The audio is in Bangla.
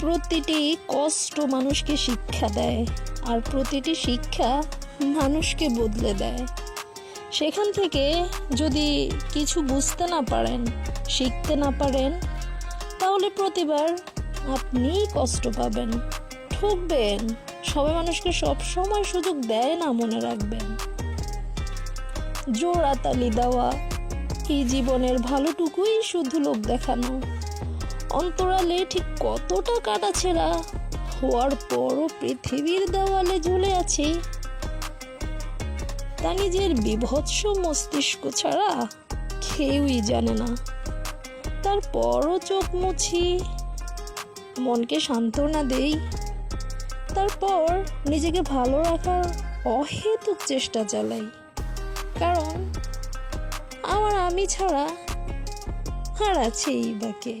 প্রতিটি কষ্ট মানুষকে শিক্ষা দেয় আর প্রতিটি শিক্ষা মানুষকে বদলে দেয়। সেখান থেকে যদি কিছু বুঝতে না পারেন, শিখতে না পারেন, তাহলে প্রতিবার আপনি কষ্ট পাবেন, ঠকবেন। সবাই মানুষকে সব সময় সুযোগ দেয় না মনে রাখবেন। জোড়াতালি দেওয়া, এই জীবনের ভালোটুকুই শুধু লোক দেখানো। অন্তরালে ঠিক কতটা কাটা ছেঁড়া হওয়ার পরও পৃথিবীর দেওয়ালে ঝুলে আছে। তা নিজের বিভৎস মস্তিষ্ক ছাড়া কেউই জানে না। তারপরও চোখ মুছি, মনকে সান্ত্বনা দেই। তারপর নিজেকে ভালো রাখার অহেতুক চেষ্টা চালাই। কারণ আমার আমি ছাড়া আর আছেই বাকে